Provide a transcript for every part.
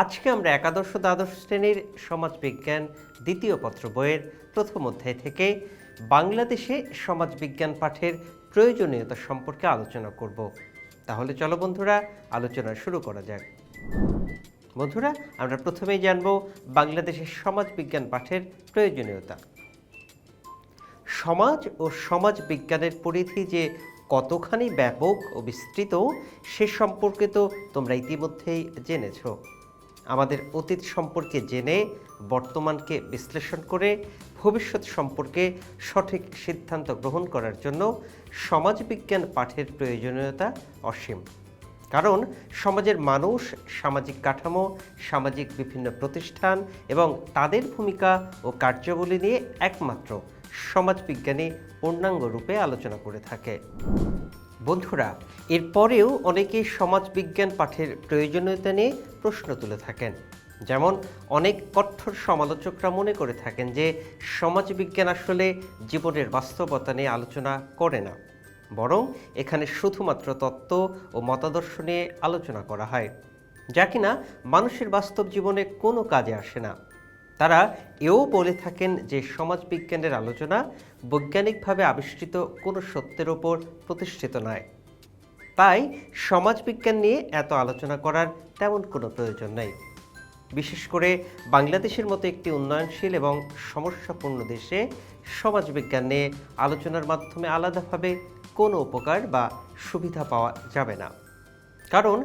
আজকে আমরা একাদশ দ্বাদশ শ্রেণির সমাজবিজ্ঞান দ্বিতীয় পত্র বইয়ের প্রথম অধ্যায় থেকে বাংলাদেশে সমাজবিজ্ঞান পাঠের প্রয়োজনীয়তা সম্পর্কে আলোচনা করব। তাহলে চলো বন্ধুরা, আলোচনা শুরু করা যাক। বন্ধুরা, আমরা প্রথমেই জানব বাংলাদেশের সমাজবিজ্ঞান পাঠের প্রয়োজনীয়তা। সমাজ ও সমাজ বিজ্ঞানের পরিধি যে কতখানি ব্যাপক ও বিস্তৃত, সে সম্পর্কে তো তোমরা ইতিমধ্যেই জেনেছ। আমাদের অতীত সম্পর্কে জেনে, বর্তমানকে বিশ্লেষণ করে, ভবিষ্যৎ সম্পর্কে সঠিক সিদ্ধান্ত গ্রহণ করার জন্য সমাজবিজ্ঞান পাঠের প্রয়োজনীয়তা অসীম। কারণ সমাজের মানুষ, সামাজিক কাঠামো, সামাজিক বিভিন্ন প্রতিষ্ঠান এবং তাদের ভূমিকা ও কার্যাবলী নিয়ে একমাত্র সমাজবিজ্ঞানী পূর্ণাঙ্গ রূপে আলোচনা করে থাকে। বন্ধুরা, এরপরেও অনেকে সমাজবিজ্ঞান পাঠের প্রয়োজনীয়তা নিয়ে প্রশ্ন তুলে থাকেন। যেমন, অনেক কঠোর সমালোচকরা মনে করে থাকেন যে, সমাজবিজ্ঞান আসলে জীবনের বাস্তবতা নিয়ে আলোচনা করে না। বরং এখানে শুধুমাত্র তত্ত্ব ও মতাদর্শ নিয়ে আলোচনা করা হয়, যা কিনা মানুষের বাস্তব জীবনে কোনো কাজে আসে না। তারা এও বলে থাকেন যে সমাজবিজ্ঞানের আলোচনা বৈজ্ঞানিকভাবে আবিষ্কৃত কোনো সত্যের ওপর প্রতিষ্ঠিত নয়। তাই সমাজবিজ্ঞান নিয়ে এত আলোচনা করার তেমন কোনো প্রয়োজন নেই। বিশেষ করে বাংলাদেশের মতো একটি উন্নয়নশীল এবং সমস্যাপূর্ণ দেশে সমাজবিজ্ঞান নিয়ে আলোচনার মাধ্যমে আলাদাভাবে কোনো উপকার বা সুবিধা পাওয়া যাবে না। কারণ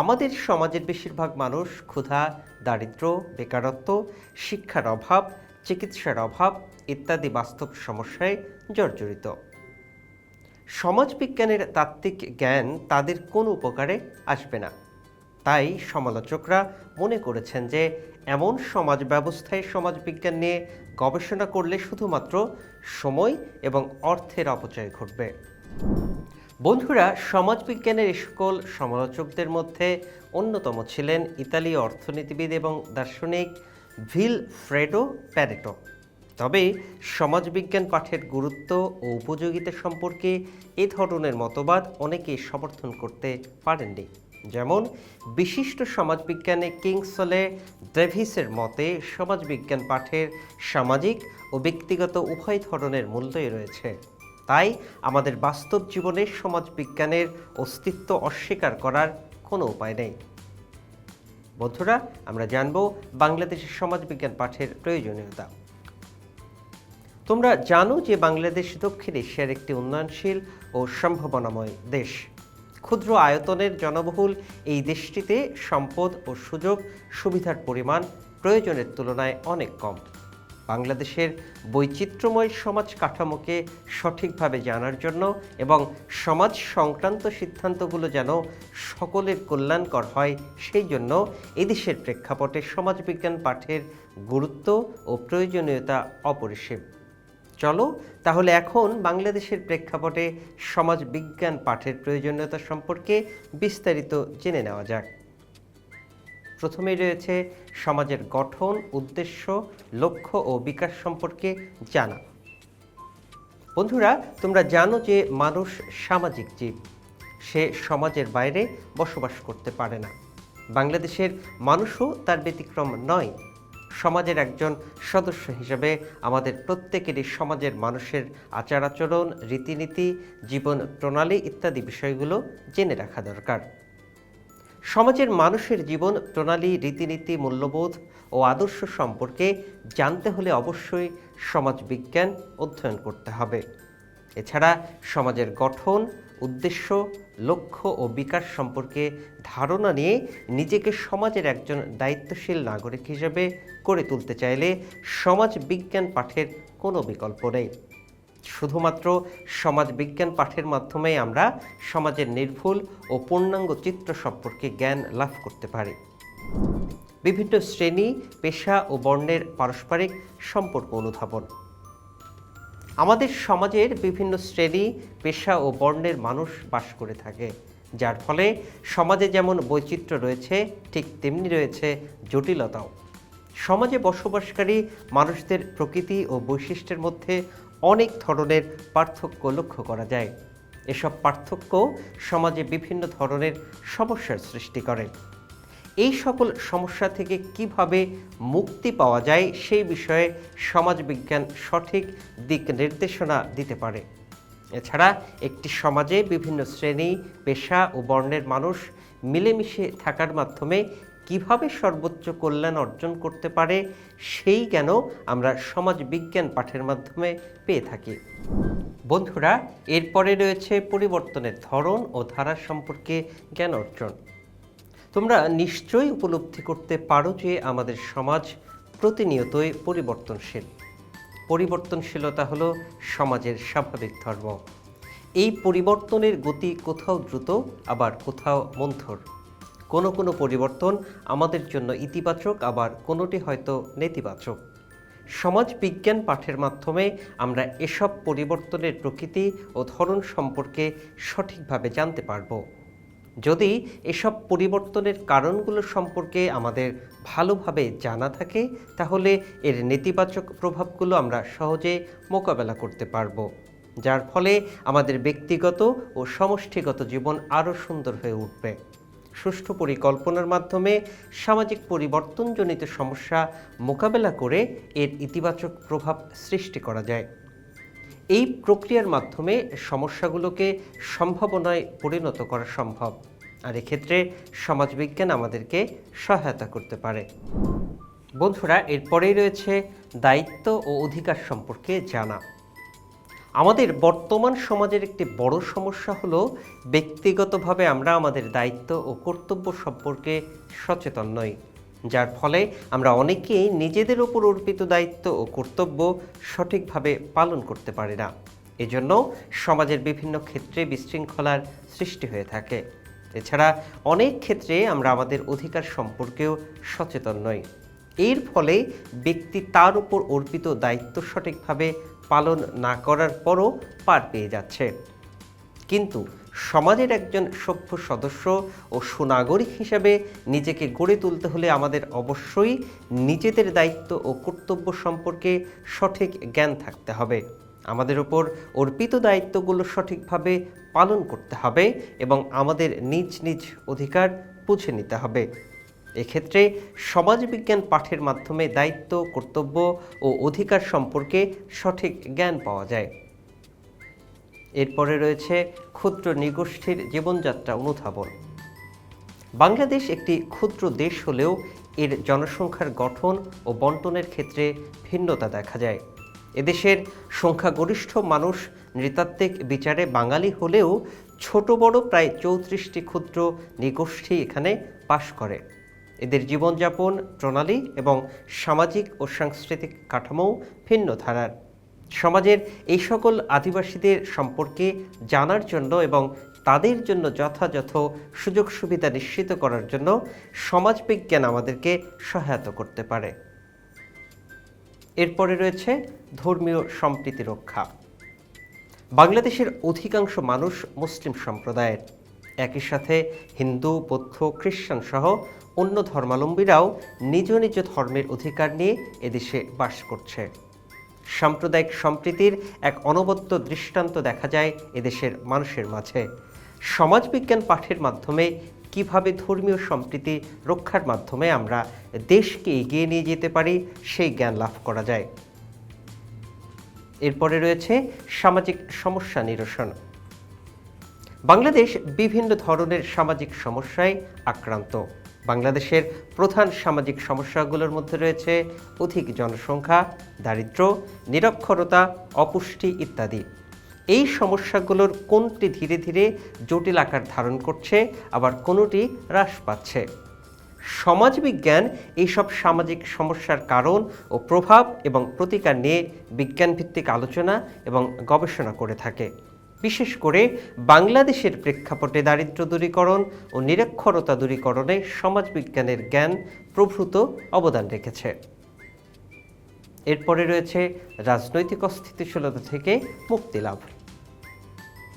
আমাদের সমাজের বেশিরভাগ মানুষ ক্ষুধা, দারিদ্র, বেকারত্ব, শিক্ষার অভাব, চিকিৎসার অভাব ইত্যাদি বাস্তব সমস্যায় জর্জরিত। সমাজবিজ্ঞানের তাত্ত্বিক জ্ঞান তাদের কোনো উপকারে আসবে না। তাই সমালোচকরা মনে করেছেন যে এমন সমাজ ব্যবস্থায় সমাজবিজ্ঞান নিয়ে গবেষণা করলে শুধুমাত্র সময় এবং অর্থের অপচয় ঘটবে। বন্ধুরা, সমাজবিজ্ঞানের সকল সমালোচকদের মধ্যে অন্যতম ছিলেন ইতালীয় অর্থনীতিবিদ এবং দার্শনিক ভিল ফ্রেডো প্যারেটো। তবে সমাজবিজ্ঞান পাঠের গুরুত্ব ও উপযোগিতা সম্পর্কে এ ধরনের মতবাদ অনেকেই সমর্থন করতে পারেননি। যেমন, বিশিষ্ট সমাজবিজ্ঞানী কিংসলে ডেভিসের মতে, সমাজবিজ্ঞান পাঠের সামাজিক ও ব্যক্তিগত উভয় ধরনের মূল্যই রয়েছে। তাই আমাদের বাস্তব জীবনে সমাজবিজ্ঞানের অস্তিত্ব অস্বীকার করার কোনো উপায় নেই। বন্ধুরা, আমরা জানব বাংলাদেশের সমাজবিজ্ঞান পাঠের প্রয়োজনীয়তা। তোমরা জানো যে বাংলাদেশ দক্ষিণ এশিয়ার একটি উন্নয়নশীল ও সম্ভাবনাময় দেশ। ক্ষুদ্র আয়তনের জনবহুল এই দেশটিতে সম্পদ ও সুযোগ সুবিধার পরিমাণ প্রয়োজনের তুলনায় অনেক কম। বাংলাদেশের বৈচিত্র্যময় সমাজ কাঠামোকে সঠিকভাবে জানার জন্য এবং সমাজ সংক্রান্ত সিদ্ধান্তগুলো যেন সকলের কল্যাণকর হয়, সেই জন্য এদেশের প্রেক্ষাপটে সমাজবিজ্ঞান পাঠের গুরুত্ব ও প্রয়োজনীয়তা অপরিসীম। চলো, তাহলে এখন বাংলাদেশের প্রেক্ষাপটে সমাজবিজ্ঞান পাঠের প্রয়োজনীয়তা সম্পর্কে বিস্তারিত জেনে নেওয়া যাক। প্রথমেই রয়েছে সমাজের গঠন, উদ্দেশ্য, লক্ষ্য ও বিকাশ সম্পর্কে জানা। বন্ধুরা, তোমরা জানো যে মানুষ সামাজিক জীব। সে সমাজের বাইরে বসবাস করতে পারে না। বাংলাদেশের মানুষও তার ব্যতিক্রম নয়। সমাজের একজন সদস্য হিসেবে আমাদের প্রত্যেকেরই সমাজের মানুষের আচার আচরণ রীতিনীতি, জীবন প্রণালী ইত্যাদি বিষয়গুলো জেনে রাখা দরকার। সমাজের মানুষের জীবন, প্রণালী, রীতিনীতি, মূল্যবোধ ও আদর্শ সম্পর্কে জানতে হলে অবশ্যই সমাজবিজ্ঞান অধ্যয়ন করতে হবে। এছাড়া সমাজের গঠন, উদ্দেশ্য, লক্ষ্য ও বিকাশ সম্পর্কে ধারণা নিয়ে নিজেকে সমাজের একজন দায়িত্বশীল নাগরিক হিসেবে করে তুলতে চাইলে সমাজ বিজ্ঞান পাঠের কোনো বিকল্প নেই। শুধুমাত্র সমাজ বিজ্ঞান পাঠের মাধ্যমেই আমরা সমাজের নির্ভুল ও পূর্ণাঙ্গ চিত্র সম্পর্কে জ্ঞান লাভ করতে পারি। বিভিন্ন শ্রেণি, পেশা ও বর্ণের পারস্পরিক সম্পর্ক অনুধাবন। আমাদের সমাজের বিভিন্ন শ্রেণি, পেশা ও বর্ণের মানুষ বাস করে থাকে, যার ফলে সমাজে যেমন বৈচিত্র্য রয়েছে, ঠিক তেমনি রয়েছে জটিলতাও। সমাজে বসবাসকারী মানুষদের প্রকৃতি ও বৈশিষ্ট্যের মধ্যে অনেক ধরনের পার্থক্য লক্ষ্য করা যায়। এসব পার্থক্য সমাজে বিভিন্ন ধরনের সমস্যার সৃষ্টি করে। এই সকল সমস্যা থেকে কীভাবে মুক্তি পাওয়া যায় সেই বিষয়ে সমাজবিজ্ঞান সঠিক দিক নির্দেশনা দিতে পারে। এছাড়া একটি সমাজে বিভিন্ন শ্রেণি, পেশা ও বর্ণের মানুষ মিলেমিশে থাকার মাধ্যমে কীভাবে সর্বোচ্চ কল্যাণ অর্জন করতে পারে, সেই জ্ঞানও আমরা সমাজ বিজ্ঞান পাঠের মাধ্যমে পেয়ে থাকি। বন্ধুরা, এরপরে রয়েছে পরিবর্তনের ধরন ও ধারা সম্পর্কে জ্ঞান অর্জন। তোমরা নিশ্চয়ই উপলব্ধি করতে পারো যে আমাদের সমাজ প্রতিনিয়তই পরিবর্তনশীল। পরিবর্তনশীলতা হলো সমাজের স্বাভাবিক ধর্ম। এই পরিবর্তনের গতি কোথাও দ্রুত, আবার কোথাও মন্থর। কোনো কোনো পরিবর্তন আমাদের জন্য ইতিবাচক, আবার কোনোটি হয়তো নেতিবাচক। সমাজ বিজ্ঞান পাঠের মাধ্যমে আমরা এসব পরিবর্তনের প্রকৃতি ও ধরন সম্পর্কে সঠিকভাবে জানতে পারব। যদি এসব পরিবর্তনের কারণগুলো সম্পর্কে আমাদের ভালোভাবে জানা থাকে, তাহলে এর নেতিবাচক প্রভাবগুলো আমরা সহজে মোকাবেলা করতে পারব, যার ফলে আমাদের ব্যক্তিগত ও সমষ্টিগত জীবন আরও সুন্দর হয়ে উঠবে। সুষ্ঠু পরিকল্পনার মাধ্যমে সামাজিক পরিবর্তনজনিত সমস্যা মোকাবেলা করে এর ইতিবাচক প্রভাব সৃষ্টি করা যায়। এই প্রক্রিয়ার মাধ্যমে সমস্যাগুলোকে সম্ভাবনায় পরিণত করা সম্ভব। আর এক্ষেত্রে সমাজবিজ্ঞান আমাদেরকে সহায়তা করতে পারে। বন্ধুরা, এরপরেই রয়েছে দায়িত্ব ও অধিকার সম্পর্কে জানা। আমাদের বর্তমান সমাজের একটি বড় সমস্যা হলো ব্যক্তিগতভাবে আমরা আমাদের দায়িত্ব ও কর্তব্য সম্পর্কে সচেতন নই। যার ফলে আমরা অনেকেই নিজেদের ওপর অর্পিত দায়িত্ব ও কর্তব্য সঠিকভাবে পালন করতে পারি না। এজন্য সমাজের বিভিন্ন ক্ষেত্রে বিশৃঙ্খলার সৃষ্টি হয়ে থাকে। এছাড়া অনেক ক্ষেত্রে আমরা আমাদের অধিকার সম্পর্কেও সচেতন নই। এর ফলে ব্যক্তি তার উপর অর্পিত দায়িত্ব সঠিকভাবে পালন না করার পরও পার পেয়ে যাচ্ছে। কিন্তু সমাজের একজন সভ্য সদস্য ও সুনাগরিক হিসেবে নিজেকে গড়ে তুলতে হলে আমাদের অবশ্যই নিজেদের দায়িত্ব ও কর্তব্য সম্পর্কে সঠিক জ্ঞান থাকতে হবে। আমাদের ওপর অর্পিত দায়িত্বগুলো সঠিকভাবে পালন করতে হবে এবং আমাদের নিজ নিজ অধিকার বুঝে নিতে হবে। এক্ষেত্রে সমাজবিজ্ঞান পাঠের মাধ্যমে দায়িত্ব, কর্তব্য ও অধিকার সম্পর্কে সঠিক জ্ঞান পাওয়া যায়। এরপরে রয়েছে ক্ষুদ্র নিগোষ্ঠীর জীবনযাত্রা অনুধাবন। বাংলাদেশ একটি ক্ষুদ্র দেশ হলেও এর জনসংখ্যার গঠন ও বন্টনের ক্ষেত্রে ভিন্নতা দেখা যায়। এদেশের সংখ্যাগরিষ্ঠ মানুষ নৃতাত্ত্বিক বিচারে বাঙালি হলেও ছোট বড় প্রায় চৌত্রিশটি ক্ষুদ্র নিগোষ্ঠী এখানে বাস করে। এদের জীবনযাপন, প্রণালী এবং সামাজিক ও সাংস্কৃতিক কাঠামো ভিন্ন ধারার। সমাজের এই সকল আদিবাসীদের সম্পর্কে জানার জন্য এবং তাদের জন্য যথাযথ সুযোগ সুবিধা নিশ্চিত করার জন্য সমাজবিজ্ঞান আমাদেরকে সহায়তা করতে পারে। এরপরে রয়েছে ধর্মীয় সম্প্রীতি রক্ষা। বাংলাদেশের অধিকাংশ মানুষ মুসলিম সম্প্রদায়ের। একই সাথে হিন্দু, বৌদ্ধ খ্রিস্টান সহ অন্য ধর্মাবলম্বীরাও নিজ নিজ ধর্মের অধিকার নিয়ে এদেশে বাস করছে। সাম্প্রদায়িক সম্প্রীতির এক অনবদ্য দৃষ্টান্ত দেখা যায় এদেশের মানুষের মাঝে। সমাজবিজ্ঞান পাঠের মাধ্যমে কীভাবে ধর্মীয় সম্প্রীতি রক্ষার মাধ্যমে আমরা দেশকে এগিয়ে নিয়ে যেতে পারি, সেই জ্ঞান লাভ করা যায়। এরপরে রয়েছে সামাজিক সমস্যা নিরসন। বাংলাদেশ বিভিন্ন ধরনের সামাজিক সমস্যায় আক্রান্ত। বাংলাদেশের প্রধান সামাজিক সমস্যাগুলোর মধ্যে রয়েছে অধিক জনসংখ্যা দারিদ্র্য নিরক্ষরতা, অপুষ্টি ইত্যাদি। এই সমস্যাগুলোর কোনটি ধীরে ধীরে জটিল আকার ধারণ করছে, আবার কোনোটি হ্রাস পাচ্ছে? সমাজবিজ্ঞান এইসব সামাজিক সমস্যার কারণ ও প্রভাব এবং প্রতিকার নিয়ে বিজ্ঞানভিত্তিক আলোচনা এবং গবেষণা করে থাকে। বিশেষ করে বাংলাদেশের প্রেক্ষাপটে দারিদ্র দূরীকরণ ও নিরক্ষরতা দূরীকরণে সমাজবিজ্ঞানের জ্ঞান প্রভূত অবদান রেখেছে। এরপরে রয়েছে রাজনৈতিক অস্থিতিশীলতা থেকে মুক্তি লাভ।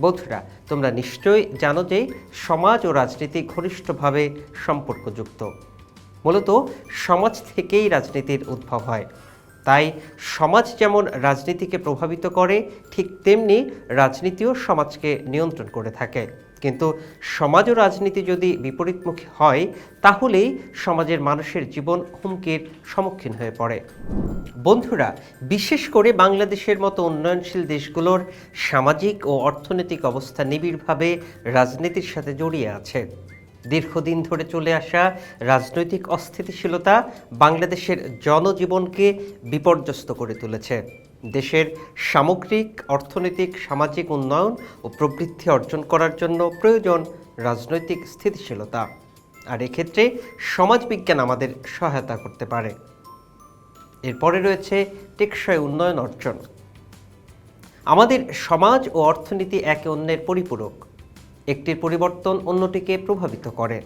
বন্ধুরা, তোমরা নিশ্চয়ই জানো যে সমাজ ও রাজনীতি ঘনিষ্ঠভাবে সম্পর্কযুক্ত। মূলত সমাজ থেকেই রাজনীতির উদ্ভব হয়। তাই সমাজ যেমন রাজনীতিকে প্রভাবিত করে, ঠিক তেমনি রাজনীতিও সমাজকে নিয়ন্ত্রণ করে থাকে। কিন্তু সমাজ ও রাজনীতি যদি বিপরীতমুখী হয়, তাহলেই সমাজের মানুষের জীবন হুমকির সম্মুখীন হয়ে পড়ে। বন্ধুরা, বিশেষ করে বাংলাদেশের মতো উন্নয়নশীল দেশগুলোর সামাজিক ও অর্থনৈতিক অবস্থা নিবিড়ভাবে রাজনীতির সাথে জড়িয়ে আছে। দীর্ঘদিন ধরে চলে আসা রাজনৈতিক অস্থিতিশীলতা বাংলাদেশের জনজীবনকে বিপর্যস্ত করে তুলেছে। দেশের সামগ্রিক, অর্থনৈতিক, সামাজিক উন্নয়ন ও প্রবৃদ্ধি অর্জন করার জন্য প্রয়োজন রাজনৈতিক স্থিতিশীলতা। আর এক্ষেত্রে সমাজবিজ্ঞান আমাদের সহায়তা করতে পারে। এরপরে রয়েছে টেকসই উন্নয়ন অর্জন। আমাদের সমাজ ও অর্থনীতি একে অন্যের পরিপূরক। একটির পরিবর্তন অন্যটিকে প্রভাবিত করে।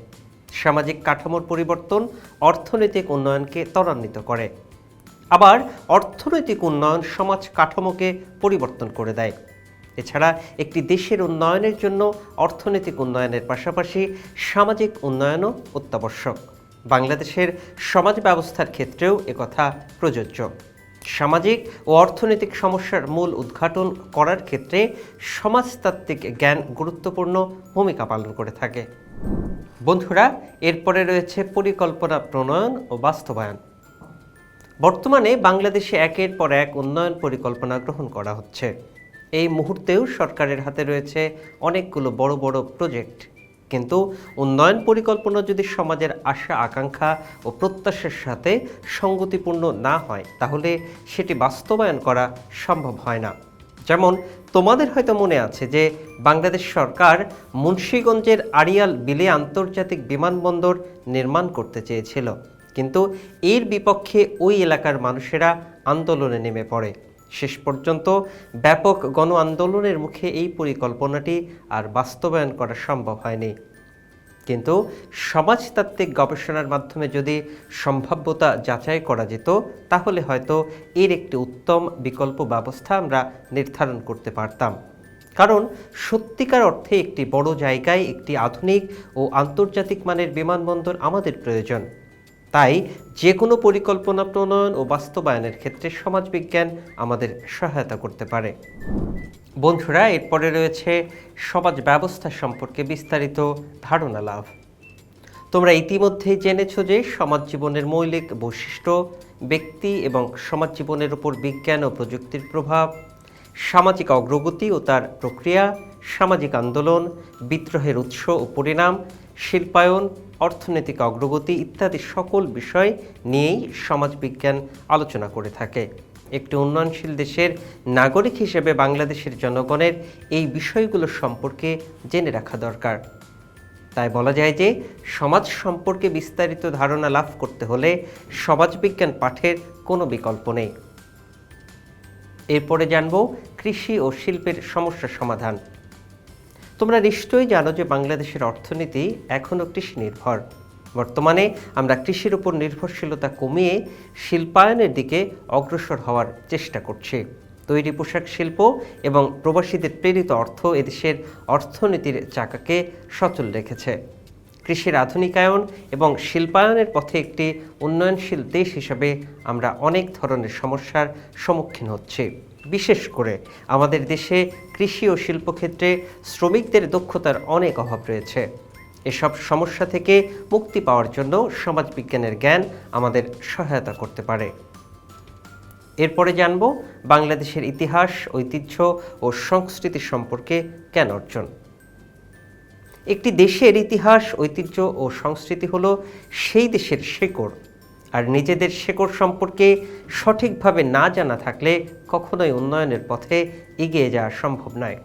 সামাজিক কাঠামোর পরিবর্তন অর্থনৈতিক উন্নয়নকে ত্বরান্বিত করে। আবার অর্থনৈতিক উন্নয়ন সমাজ কাঠামোকে পরিবর্তন করে দেয়। এছাড়া একটি দেশের উন্নয়নের জন্য অর্থনৈতিক উন্নয়নের পাশাপাশি সামাজিক উন্নয়নও অত্যাবশ্যক। বাংলাদেশের সমাজ ব্যবস্থার ক্ষেত্রেও একথা প্রযোজ্য। সামাজিক ও অর্থনৈতিক সমস্যার মূল উদ্ঘাটন করার ক্ষেত্রে সমাজতাত্ত্বিক জ্ঞান গুরুত্বপূর্ণ ভূমিকা পালন করে থাকে। বন্ধুরা, এরপরে রয়েছে পরিকল্পনা প্রণয়ন ও বাস্তবায়ন। বর্তমানে বাংলাদেশে একের পর এক উন্নয়ন পরিকল্পনা গ্রহণ করা হচ্ছে। এই মুহূর্তেও সরকারের হাতে রয়েছে অনেকগুলো বড় বড় প্রজেক্ট। কিন্তু উন্নয়ন পরিকল্পনা যদি সমাজের আশা, আকাঙ্ক্ষা ও প্রত্যাশার সাথে সঙ্গতিপূর্ণ না হয়, তাহলে সেটি বাস্তবায়ন করা সম্ভব হয় না। যেমন তোমাদের হয়তো মনে আছে যে বাংলাদেশ সরকার মুন্সীগঞ্জের আড়িয়াল বিলে আন্তর্জাতিক বিমানবন্দর নির্মাণ করতে চেয়েছিল। কিন্তু এর বিপক্ষে ওই এলাকার মানুষেরা আন্দোলনে নেমে পড়ে। শেষ পর্যন্ত ব্যাপক গণ আন্দোলনের মুখে এই পরিকল্পনাটি আর বাস্তবায়ন করা সম্ভব হয়নি। কিন্তু সমাজতাত্ত্বিক গবেষণার মাধ্যমে যদি সম্ভাব্যতা যাচাই করা যেত, তাহলে হয়তো এর একটি উত্তম বিকল্প ব্যবস্থা আমরা নির্ধারণ করতে পারতাম। কারণ সত্যিকার অর্থে একটি বড় জায়গায় একটি আধুনিক ও আন্তর্জাতিক মানের বিমানবন্দর আমাদের প্রয়োজন। তাই যে কোনো পরিকল্পনা প্রণয়ন ও বাস্তবায়নের ক্ষেত্রে সমাজবিজ্ঞান আমাদের সহায়তা করতে পারে। বন্ধুরা, এরপরে রয়েছে সমাজ ব্যবস্থা সম্পর্কে বিস্তারিত ধারণা লাভ। তোমরা ইতিমধ্যেই জেনেছ যে সমাজ জীবনের মৌলিক বৈশিষ্ট্য, ব্যক্তি এবং সমাজ জীবনের উপর বিজ্ঞান ও প্রযুক্তির প্রভাব, সামাজিক অগ্রগতি ও তার প্রক্রিয়া, সামাজিক আন্দোলন, বিদ্রোহের উৎস ও পরিণাম শিল্পায়ন, অর্থনৈতিক অগ্রগতি ইত্যাদি সকল বিষয় নিয়েই সমাজবিজ্ঞান আলোচনা করে থাকে। একটি উন্নয়নশীল দেশের নাগরিক হিসেবে বাংলাদেশের জনগণের এই বিষয়গুলো সম্পর্কে জেনে রাখা দরকার। তাই বলা যায় যে, সমাজ সম্পর্কে বিস্তারিত ধারণা লাভ করতে হলে সমাজবিজ্ঞান পাঠের কোনো বিকল্প নেই। এরপরে জানব কৃষি ও শিল্পের সমস্যা সমাধান। তোমরা নিশ্চয়ই জানো যে বাংলাদেশের অর্থনীতি এখনও কৃষি নির্ভর। বর্তমানে আমরা কৃষির উপর নির্ভরশীলতা কমিয়ে শিল্পায়নের দিকে অগ্রসর হওয়ার চেষ্টা করছি। তৈরি পোশাক শিল্প এবং প্রবাসীদের প্রেরিত অর্থ এদেশের অর্থনীতির চাকাকে সচল রেখেছে। কৃষির আধুনিকায়ন এবং শিল্পায়নের পথে একটি উন্নয়নশীল দেশ হিসেবে আমরা অনেক ধরনের সমস্যার সম্মুখীন হচ্ছি। বিশেষ করে আমাদের দেশে কৃষি ও শিল্পক্ষেত্রে শ্রমিকদের দক্ষতার অনেক অভাব রয়েছে। এসব সমস্যা থেকে মুক্তি পাওয়ার জন্য সমাজবিজ্ঞানের জ্ঞান আমাদের সহায়তা করতে পারে। এরপরে জানব বাংলাদেশের ইতিহাস, ঐতিহ্য ও সংস্কৃতি সম্পর্কে জ্ঞান অর্জন। একটি দেশের ইতিহাস, ঐতিহ্য ও সংস্কৃতি হলো সেই দেশের শেকড়। আর নিজেদের শেকড় সম্পর্কে সঠিকভাবে না জানা থাকলে কখনোই উন্নয়নের পথে এগিয়ে যাওয়া সম্ভব নয়।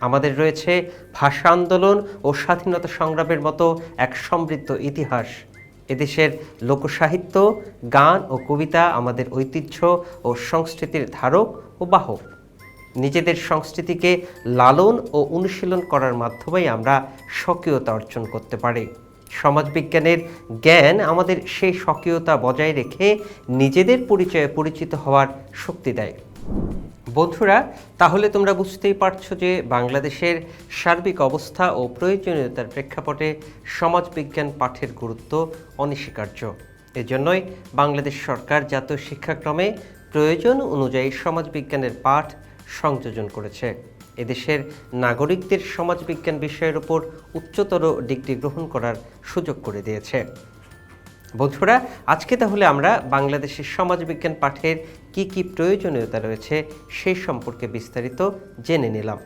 আমাদের রয়েছে ভাষা আন্দোলন ও স্বাধীনতা সংগ্রামের মতো এক সমৃদ্ধ ইতিহাস। এদেশের লোকসাহিত্য, গান ও কবিতা আমাদের ঐতিহ্য ও সংস্কৃতির ধারক ও বাহক। নিজেদের সংস্কৃতিকে লালন ও অনুশীলন করার মাধ্যমেই আমরা স্বকীয়তা অর্জন করতে পারি। সমাজবিজ্ঞানের জ্ঞান আমাদের সেই স্বকীয়তা বজায় রেখে নিজেদের পরিচয়ে, পরিচিত হওয়ার শক্তি দেয়। বন্ধুরা, তাহলে তোমরা বুঝতেই পারছ যে বাংলাদেশের সার্বিক অবস্থা ও প্রয়োজনীয়তার প্রেক্ষাপটে সমাজবিজ্ঞান পাঠের গুরুত্ব অনস্বীকার্য। এজন্যই বাংলাদেশ সরকার জাতীয় শিক্ষাক্রমে প্রয়োজন অনুযায়ী সমাজবিজ্ঞানের পাঠ সংযোজন করেছে। এদেশের নাগরিকদের সমাজবিজ্ঞান বিষয়ের উপর উচ্চতর ডিগ্রি গ্রহণ করার সুযোগ করে দিয়েছে। বন্ধুরা, আজকে তাহলে আমরা বাংলাদেশের সমাজবিজ্ঞান পাঠের কি কি প্রয়োজনীয়তা রয়েছে সেই সম্পর্কে বিস্তারিত জেনে নিলাম।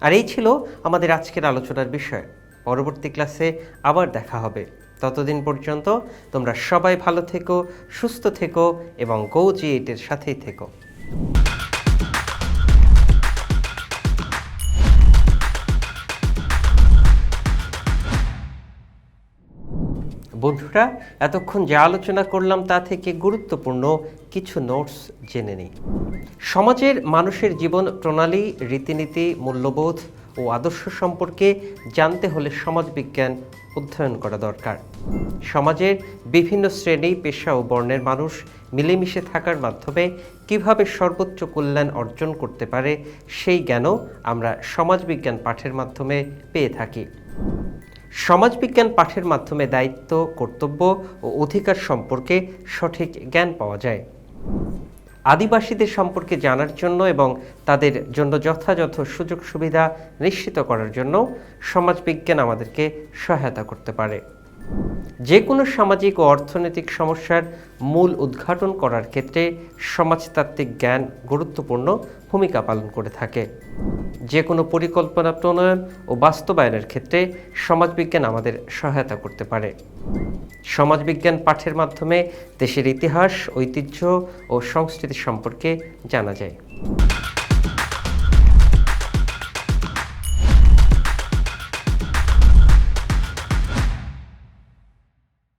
আর এই ছিল আমাদের আজকের আলোচনার বিষয়। পরবর্তী ক্লাসে আবার দেখা হবে। ততদিন পর্যন্ত তোমরা সবাই ভালো থেকো, সুস্থ থেকো এবং গো জি এইটের সাথেই থেকো। বন্ধুরা, এতক্ষণ যা আলোচনা করলাম তা থেকে গুরুত্বপূর্ণ কিছু নোটস জেনে নিই। সমাজের মানুষের জীবন প্রণালী, রীতিনীতি, মূল্যবোধ ও আদর্শ সম্পর্কে জানতে হলে সমাজবিজ্ঞান অধ্যয়ন করা দরকার। সমাজের বিভিন্ন শ্রেণি, পেশা ও বর্ণের মানুষ মিলেমিশে থাকার মাধ্যমে কীভাবে সর্বোচ্চ কল্যাণ অর্জন করতে পারে, সেই জ্ঞানও আমরা সমাজবিজ্ঞান পাঠের মাধ্যমে পেয়ে থাকি। সমাজবিজ্ঞান পাঠের মাধ্যমে দায়িত্ব, কর্তব্য ও অধিকার সম্পর্কে সঠিক জ্ঞান পাওয়া যায়। আদিবাসীদের সম্পর্কে জানার জন্য এবং তাদের জন্য যথাযথ সুযোগ সুবিধা নিশ্চিত করার জন্য সমাজবিজ্ঞান আমাদেরকে সহায়তা করতে পারে। যে কোনো সামাজিক ও অর্থনৈতিক সমস্যার মূল উদ্ঘাটন করার ক্ষেত্রে সমাজতাত্ত্বিক জ্ঞান গুরুত্বপূর্ণ ভূমিকা পালন করে থাকে। যে কোনো পরিকল্পনা প্রণয়ন ও বাস্তবায়নের ক্ষেত্রে সমাজবিজ্ঞান আমাদের সহায়তা করতে পারে। সমাজবিজ্ঞান পাঠের মাধ্যমে দেশের ইতিহাস, ঐতিহ্য ও সংস্কৃতি সম্পর্কে জানা যায়।